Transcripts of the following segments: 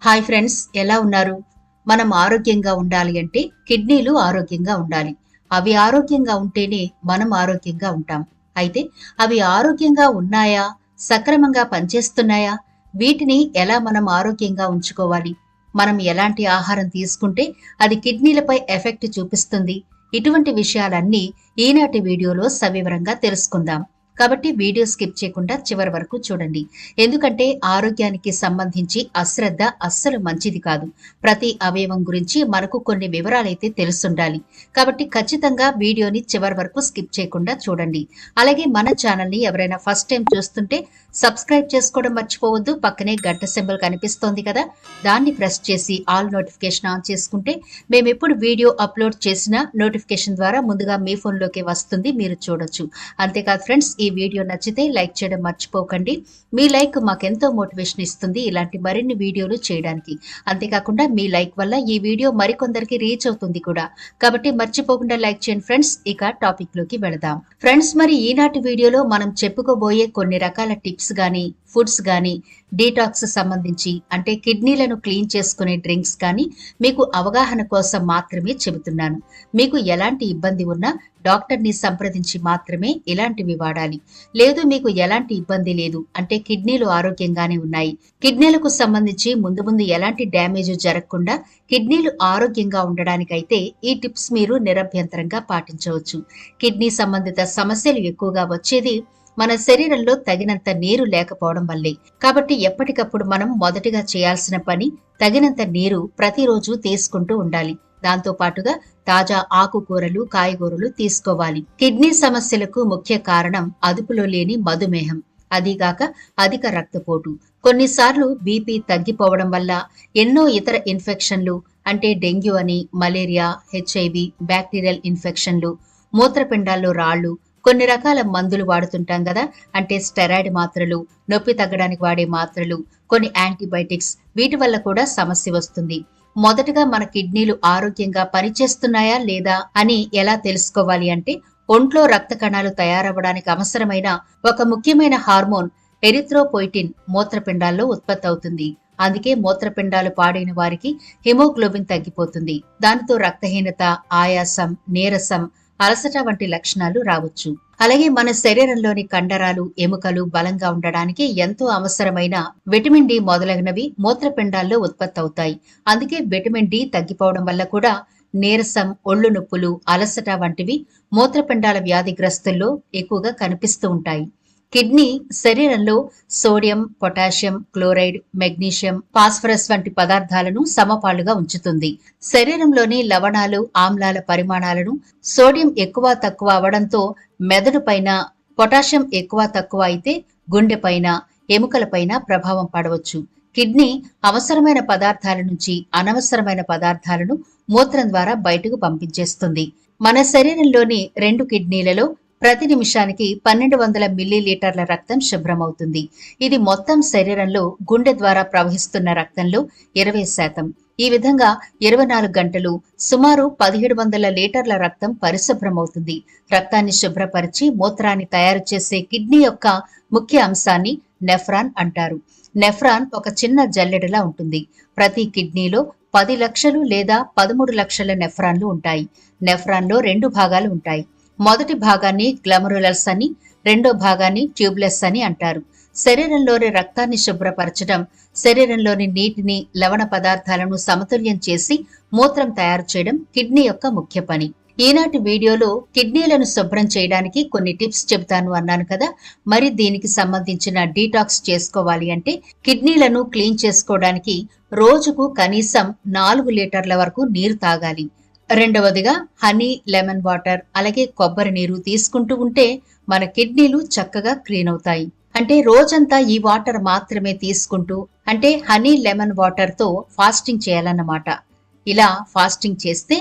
Hi friends ఎలా ఉన్నారు? మనం ఆరోగ్యంగా ఉండాలి అంటే కిడ్నీలు ఆరోగ్యంగా ఉండాలి. అవి ఆరోగ్యంగా ఉంటేనే మనం ఆరోగ్యంగా ఉంటాం. అయితే అవి ఆరోగ్యంగా ఉన్నాయా? సక్రమంగా పనిచేస్తున్నాయా? వీటిని ఎలా మనం ఆరోగ్యంగా ఉంచుకోవాలి? మనం ఎలాంటి ఆహారం తీసుకుంటే అది కిడ్నీలపై ఎఫెక్ట్ చూపిస్తుంది? ఇటువంటి విషయాలన్నీ ఈనాటి వీడియోలో సవివరంగా తెలుసుకుందాం. కాబట్టి వీడియో స్కిప్ చేయకుండా చివరి వరకు చూడండి. ఎందుకంటే ఆరోగ్యానికి సంబంధించి అశ్రద్ధ అస్సలు మంచిది కాదు. ప్రతి అవయవం గురించి మనకు కొన్ని వివరాలైతే తెలుసుండాలి. కాబట్టి ఖచ్చితంగా వీడియోని చివరి వరకు స్కిప్ చేయకుండా చూడండి. అలాగే మన ఛానల్ని ఎవరైనా ఫస్ట్ టైం చూస్తుంటే సబ్స్క్రైబ్ చేసుకోవడం మర్చిపోవద్దు. పక్కనే గంట సింబల్ కనిపిస్తోంది కదా దాన్ని ప్రెస్ చేసి ఆల్ నోటిఫికేషన్ ఆన్ చేసుకుంటే మేము ఎప్పుడు వీడియో అప్లోడ్ చేసినా నోటిఫికేషన్ ద్వారా ముందుగా మీ ఫోన్లోకి వస్తుంది మీరు చూడొచ్చు. అంతేకాదు ఫ్రెండ్స్ ఈ వీడియో నచ్చితే లైక్ చేయడం మర్చిపోకండి. మీ లైక్ మాకెంతో మోటివేషన్ ఇస్తుంది ఇలాంటి మరిన్ని వీడియోలు చేయడానికి. అంతేకాకుండా మీ లైక్ వల్ల ఈ వీడియో మరికొందరికి రీచ్ అవుతుంది కూడా. కాబట్టి మర్చిపోకుండా లైక్ చేయండి ఫ్రెండ్స్. ఇక టాపిక్లోకి వెళదాం. ఫ్రెండ్స్ మరి ఈనాటి వీడియోలో మనం చెప్పుకోబోయే కొన్ని రకాల టిప్స్ గానీ ఫుడ్స్ గానీ డీటాక్స్ సంబంధించి అంటే కిడ్నీలను క్లీన్ చేసుకునే డ్రింక్స్ కానీ మీకు అవగాహన కోసం మాత్రమే చెబుతున్నాను. మీకు ఎలాంటి ఇబ్బంది ఉన్నా డాక్టర్ని సంప్రదించి మాత్రమే ఇలాంటివి వాడాలి? లేదు మీకు ఎలాంటి ఇబ్బంది లేదు. అంటే కిడ్నీలు ఆరోగ్యంగానే ఉన్నాయి. కిడ్నీలకు సంబంధించి ముందు ముందు ఎలాంటి డ్యామేజ్ జరగకుండా కిడ్నీలు ఆరోగ్యంగా ఉండడానికైతే ఈ టిప్స్ మీరు నిరభ్యంతరంగా పాటించవచ్చు. కిడ్నీ సంబంధిత సమస్యలు ఎక్కువగా వచ్చేది మన శరీరంలో తగినంత నీరు లేకపోవడం వల్లే. కాబట్టి ఎప్పటికప్పుడు మనం మొదటిగా చేయాల్సిన పని తగినంత నీరు ప్రతిరోజు తీసుకుంటూ ఉండాలి. దాంతో పాటుగా తాజా ఆకుకూరలు కాయగూరలు తీసుకోవాలి. కిడ్నీ సమస్యలకు ముఖ్య కారణం అదుపులో లేని మధుమేహం. అదిగాక అధిక రక్తపోటు. కొన్నిసార్లు బీపీ తగ్గిపోవడం వల్ల ఎన్నో ఇతర ఇన్ఫెక్షన్లు అంటే డెంగ్యూ అని మలేరియా హెచ్ఐవి బ్యాక్టీరియల్ ఇన్ఫెక్షన్లు మూత్రపిండాల్లో రాళ్ళు కొన్ని రకాల మందులు వాడుతుంటాం కదా అంటే స్టెరాయిడ్ మాత్రలు నొప్పి తగ్గడానికి వాడే మాత్రలు కొన్ని యాంటీబయాటిక్స్ వీటి వల్ల కూడా సమస్య వస్తుంది. మొదటగా మన కిడ్నీలు ఆరోగ్యంగా పనిచేస్తున్నాయా లేదా అని ఎలా తెలుసుకోవాలి అంటే ఒంట్లో రక్త కణాలు తయారవ్వడానికి అవసరమైన ఒక ముఖ్యమైన హార్మోన్ ఎరిథ్రోపోయిటిన్ మూత్రపిండాల్లో ఉత్పత్తి అవుతుంది. అందుకే మూత్రపిండాలు పాడైన వారికి హిమోగ్లోబిన్ తగ్గిపోతుంది. దానితో రక్తహీనత ఆయాసం నీరసం అలసట వంటి లక్షణాలు రావచ్చు. అలాగే మన శరీరంలోని కండరాలు ఎముకలు బలంగా ఉండడానికి ఎంతో అవసరమైన విటమిన్ డి మొదలగునవి మూత్రపిండాల్లో ఉత్పత్తి అవుతాయి. అందుకే విటమిన్ డి తగ్గిపోవడం వల్ల కూడా నీరసం ఒళ్ళు నొప్పులు అలసట వంటివి మూత్రపిండాల వ్యాధిగ్రస్తుల్లో ఎక్కువగా కనిపిస్తూ ఉంటాయి. కిడ్నీ శరీరంలో sodium potassium chloride magnesium phosphorus వంటి పదార్థాలను సమపాలుగా ఉంచుతుంది. శరీరంలోని లవణాలు ఆమ్లాల పరిమాణాలను సోడియం ఎక్కువ తక్కువ అవడంతో మెదడు పైన పొటాషియం ఎక్కువ తక్కువ అయితే గుండె పైన ఎముకల పైన ప్రభావం పడవచ్చు. కిడ్నీ అవసరమైన పదార్థాల నుంచి అనవసరమైన పదార్థాలను మూత్రం ద్వారా బయటకు పంపించేస్తుంది. మన శరీరంలోని రెండు కిడ్నీలలో ప్రతి నిమిషానికి పన్నెండు వందల మిల్లీలీటర్ల రక్తం శుభ్రమవుతుంది. ఇది మొత్తం శరీరంలో గుండె ద్వారా ప్రవహిస్తున్న రక్తంలో ఇరవై శాతం. ఈ విధంగా ఇరవై నాలుగు గంటలు సుమారు పదిహేడు వందల లీటర్ల రక్తం పరిశుభ్రమవుతుంది. రక్తాన్ని శుభ్రపరిచి మూత్రాన్ని తయారు చేసే కిడ్నీ యొక్క ముఖ్య అంశాన్ని నెఫ్రాన్ అంటారు. నెఫ్రాన్ ఒక చిన్న జల్లెడలా ఉంటుంది. ప్రతి కిడ్నీలో పది లక్షలు లేదా పదమూడు లక్షల నెఫ్రాన్లు ఉంటాయి. నెఫ్రాన్లో రెండు భాగాలు ఉంటాయి. మొదటి భాగాన్ని గ్లమరులస్ అని రెండో భాగాన్ని ట్యూబ్లెస్ అని అంటారు. శరీరంలోని రక్తాన్ని శుభ్రపరచడం శరీరంలోని నీటిని లవణ పదార్థాలను సమతుల్యం చేసి మూత్రం తయారు చేయడం కిడ్నీ యొక్క ముఖ్య పని. ఈనాటి వీడియోలో కిడ్నీలను శుభ్రం చేయడానికి కొన్ని టిప్స్ చెబుతాను అన్నాను కదా. మరి దీనికి సంబంధించిన డీటాక్స్ చేసుకోవాలి అంటే కిడ్నీలను క్లీన్ చేసుకోవడానికి రోజుకు కనీసం నాలుగు లీటర్ల వరకు నీరు తాగాలి. రెండవదిగా హనీ లెమన్ వాటర్ అలాగే కొబ్బరి నీరు తీసుకుంటూ ఉంటే మన కిడ్నీలు చక్కగా క్లీన్ అవుతాయి. అంటే రోజంతా ఈ వాటర్ మాత్రమే తీసుకుంటూ అంటే హనీ లెమన్ వాటర్తో ఫాస్టింగ్ చేయాలన్నమాట. ఇలా ఫాస్టింగ్ చేస్తే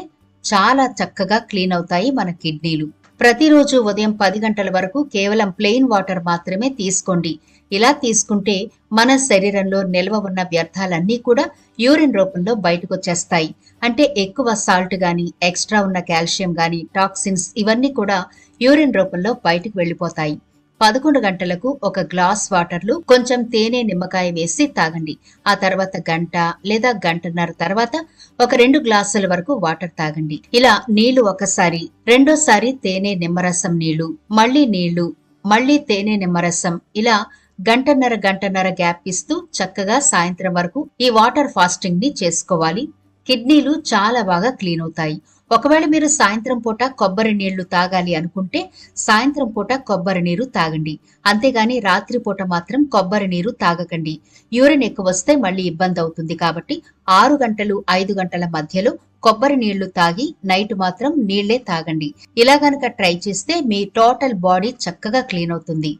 చాలా చక్కగా క్లీన్ అవుతాయి మన కిడ్నీలు. ప్రతిరోజు ఉదయం పది గంటల వరకు కేవలం ప్లెయిన్ వాటర్ మాత్రమే తీసుకోండి. ఇలా తీసుకుంటే మన శరీరంలో నిల్వ ఉన్న వ్యర్థాలన్నీ కూడా యూరిన్ రూపంలో బయటకు వచ్చేస్తాయి. అంటే ఎక్కువ సాల్ట్ గాని ఎక్స్ట్రా ఉన్న కాల్షియం గాని టాక్సిన్స్ ఇవన్నీ కూడా యూరిన్ రూపంలో బయటకు వెళ్ళిపోతాయి. పదకొండు గంటలకు ఒక గ్లాస్ వాటర్లు కొంచెం తేనె నిమ్మకాయ వేసి తాగండి. ఆ తర్వాత గంట లేదా గంటన్నర తర్వాత ఒక రెండు గ్లాసుల వరకు వాటర్ తాగండి. ఇలా నీళ్ళు ఒకసారి రెండోసారి తేనె నిమ్మరసం నీళ్ళు మళ్ళీ నీళ్ళు మళ్ళీ తేనె నిమ్మరసం ఇలా గంటన్నర గంటన్నర గ్యాప్ ఇస్తూ చక్కగా సాయంత్రం వరకు ఈ వాటర్ ఫాస్టింగ్ని చేసుకోవాలి. కిడ్నీలు చాలా బాగా క్లీన్ అవుతాయి. ఒకవేళ మీరు సాయంత్రం పూట కొబ్బరి నీళ్ళు తాగాలి అనుకుంటే సాయంత్రం పూట కొబ్బరి నీరు తాగండి. అంతేగాని రాత్రి పూట మాత్రం కొబ్బరి నీరు తాగకండి. యూరిన్ ఎక్కువ వస్తే మళ్ళీ ఇబ్బంది అవుతుంది కాబట్టి ఆరు గంటలు ఐదు గంటల మధ్యలో కొబ్బరి నీళ్ళు తాగి నైట్ మాత్రం నీళ్ళే తాగండి. ఇలా గనక ట్రై చేస్తే మీ టోటల్ బాడీ చక్కగా క్లీన్ అవుతుంది.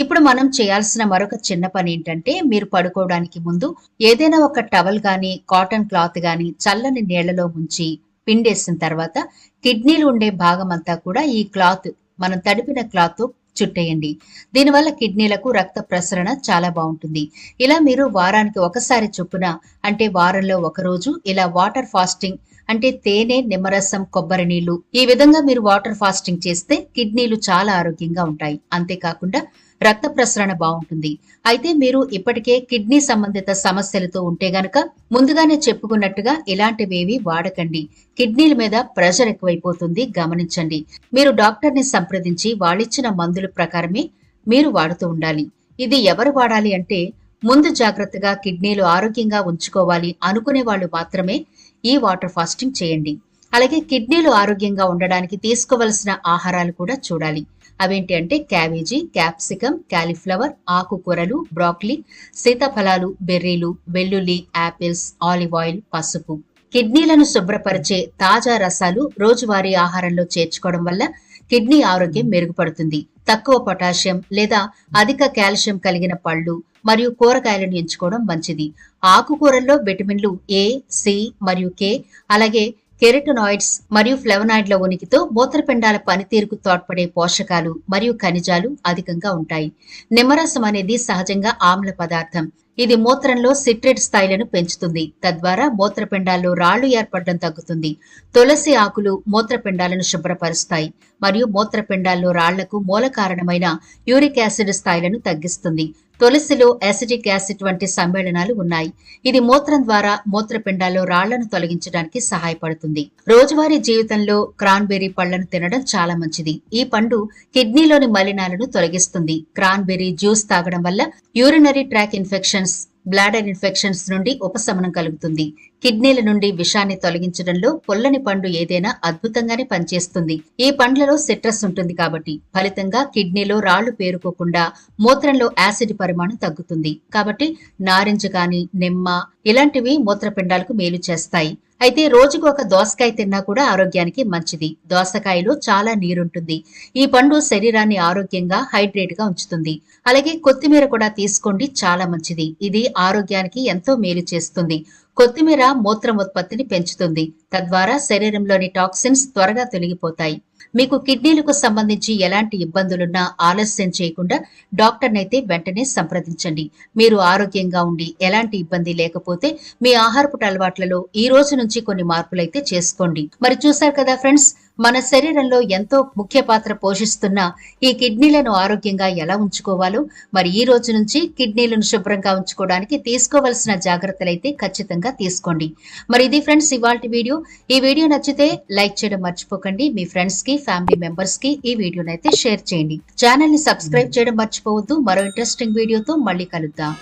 ఇప్పుడు మనం చేయాల్సిన మరొక చిన్న పని ఏంటంటే మీరు పడుకోవడానికి ముందు ఏదైనా ఒక టవల్ గాని కాటన్ క్లాత్ గాని చల్లని నీళ్ళలో ముంచి పిండేసిన తర్వాత కిడ్నీలు ఉండే భాగం అంతా కూడా ఈ క్లాత్ మనం తడిపిన క్లాత్ చుట్టేయండి. దీనివల్ల కిడ్నీలకు రక్త ప్రసరణ చాలా బాగుంటుంది. ఇలా మీరు వారానికి ఒకసారి చొప్పున అంటే వారంలో ఒక రోజు ఇలా వాటర్ ఫాస్టింగ్ అంటే తేనె నిమ్మరసం కొబ్బరి నీళ్ళు ఈ విధంగా మీరు వాటర్ ఫాస్టింగ్ చేస్తే కిడ్నీలు చాలా ఆరోగ్యంగా ఉంటాయి. అంతేకాకుండా రక్త ప్రసరణ బాగుంటుంది. అయితే మీరు ఇప్పటికే కిడ్నీ సంబంధిత సమస్యలతో ఉంటే గనక ముందుగానే చెప్పుకున్నట్టుగా ఇలాంటివేవి వాడకండి. కిడ్నీల మీద ప్రెషర్ ఎక్కువైపోతుంది గమనించండి. మీరు డాక్టర్ని సంప్రదించి వాళ్ళిచ్చిన మందుల ప్రకారమే మీరు వాడుతూ ఉండాలి. ఇది ఎవరు వాడాలి అంటే ముందు జాగ్రత్తగా కిడ్నీలు ఆరోగ్యంగా ఉంచుకోవాలి అనుకునే వాళ్ళు మాత్రమే ఈ వాటర్ ఫాస్టింగ్ చేయండి. అలాగే కిడ్నీలు ఆరోగ్యంగా ఉండడానికి తీసుకోవలసిన ఆహారాలు కూడా చూడాలి. అవేంటి అంటే క్యాబేజీ క్యాప్సికం క్యాలీఫ్లవర్ ఆకుకూరలు బ్రాక్లీ సీతాఫలాలు బెర్రీలు వెల్లుల్లి యాపిల్స్ ఆలివ్ ఆయిల్ పసుపు. కిడ్నీలను శుభ్రపరిచే తాజా రసాలు రోజువారీ ఆహారంలో చేర్చుకోవడం వల్ల కిడ్నీ ఆరోగ్యం మెరుగుపడుతుంది. తక్కువ పొటాషియం లేదా అధిక కాల్షియం కలిగిన పళ్ళు మరియు కూరగాయలను ఎంచుకోవడం మంచిది. ఆకుకూరల్లో విటమిన్లు ఏ సి మరియు కే అలాగే కెరటనాయిడ్స్ మరియు ఫ్లెవనాయిడ్ల ఉనికితో మూత్రపిండాల పనితీరుకు తోడ్పడే పోషకాలు మరియు ఖనిజాలు అధికంగా ఉంటాయి. నిమ్మరసం అనేది సహజంగా ఆమ్ల పదార్థం. ఇది మూత్రంలో సిట్రేట్ స్థాయిలను పెంచుతుంది. తద్వారా మూత్రపిండాల్లో రాళ్ళు ఏర్పడడం తగ్గుతుంది. తులసి ఆకులు మూత్రపిండాలను శుభ్రపరుస్తాయి మరియు మూత్రపిండాల్లో రాళ్ళకు మూల కారణమైన యూరిక్ యాసిడ్ స్థాయిలను తగ్గిస్తుంది. తులసిలో యాసిడిక్ యాసిడ్ వంటి సమ్మేళనాలు ఉన్నాయి. ఇది మూత్రం ద్వారా మూత్రపిండాల్లో రాళ్ళను తొలగించడానికి సహాయపడుతుంది. రోజువారీ జీవితంలో క్రాన్బెర్రీ పళ్ళను తినడం చాలా మంచిది. ఈ పండు కిడ్నీలోని మలినాలను తొలగిస్తుంది. క్రాన్బెర్రీ జ్యూస్ తాగడం వల్ల urinary tract infections bladder infections నుండి ఉపశమనం కలుగుతుంది. కిడ్నీల నుండి విషాన్ని తొలగించడంలో పుల్లని పండు ఏదైనా అద్భుతంగానే పనిచేస్తుంది. ఈ పండ్లలో సిట్రస్ ఉంటుంది కాబట్టి ఫలితంగా కిడ్నీలో రాళ్ళు పేరుకోకుండా మూత్రంలో యాసిడ్ పరిమాణం తగ్గుతుంది. కాబట్టి నారింజ గాని నిమ్మ ఇలాంటివి మూత్రపిండాలకు మేలు చేస్తాయి. అయితే రోజుకు ఒక దోసకాయ తిన్నా కూడా ఆరోగ్యానికి మంచిది. దోసకాయలో చాలా నీరుంటుంది. ఈ పండు శరీరాన్ని ఆరోగ్యంగా హైడ్రేట్గా ఉంచుతుంది. అలాగే కొత్తిమీర కూడా తీసుకోండి చాలా మంచిది. ఇది ఆరోగ్యానికి ఎంతో మేలు చేస్తుంది. కొత్తిమీర మూత్రం ఉత్పత్తిని పెంచుతుంది. తద్వారా శరీరంలోని టాక్సిన్స్ త్వరగా తొలగిపోతాయి. మీకు కిడ్నీలకు సంబంధించి ఎలాంటి ఇబ్బందులున్నా ఆలస్యం చేయకుండా డాక్టర్నైతే వెంటనే సంప్రదించండి. మీరు ఆరోగ్యంగా ఉండి ఎలాంటి ఇబ్బంది లేకపోతే మీ ఆహారపు అలవాట్లలో ఈ రోజు నుంచి కొన్ని మార్పులైతే చేసుకోండి. మరి చూసారు కదా ఫ్రెండ్స్ మన శరీరంలో ఎంతో ముఖ్య పాత్ర పోషిస్తున్న ఈ కిడ్నీలను ఆరోగ్యంగా ఎలా ఉంచుకోవాలో మరి ఈ రోజు నుంచి కిడ్నీలను శుభ్రంగా ఉంచుకోవడానికి తీసుకోవలసిన జాగ్రత్తలు అయితే ఖచ్చితంగా తీసుకోండి. మరి ఇది ఫ్రెండ్స్ ఇవాళ వీడియో. ఈ వీడియో నచ్చితే లైక్ చేయడం మర్చిపోకండి. మీ ఫ్రెండ్స్కి ఫ్యామిలీ మెంబర్స్కి ఈ వీడియోనైతే షేర్ చేయండి. ఛానల్ని సబ్స్క్రైబ్ చేయడం మర్చిపోవద్దు. మరో ఇంట్రెస్టింగ్ వీడియోతో మళ్ళీ కలుద్దాం.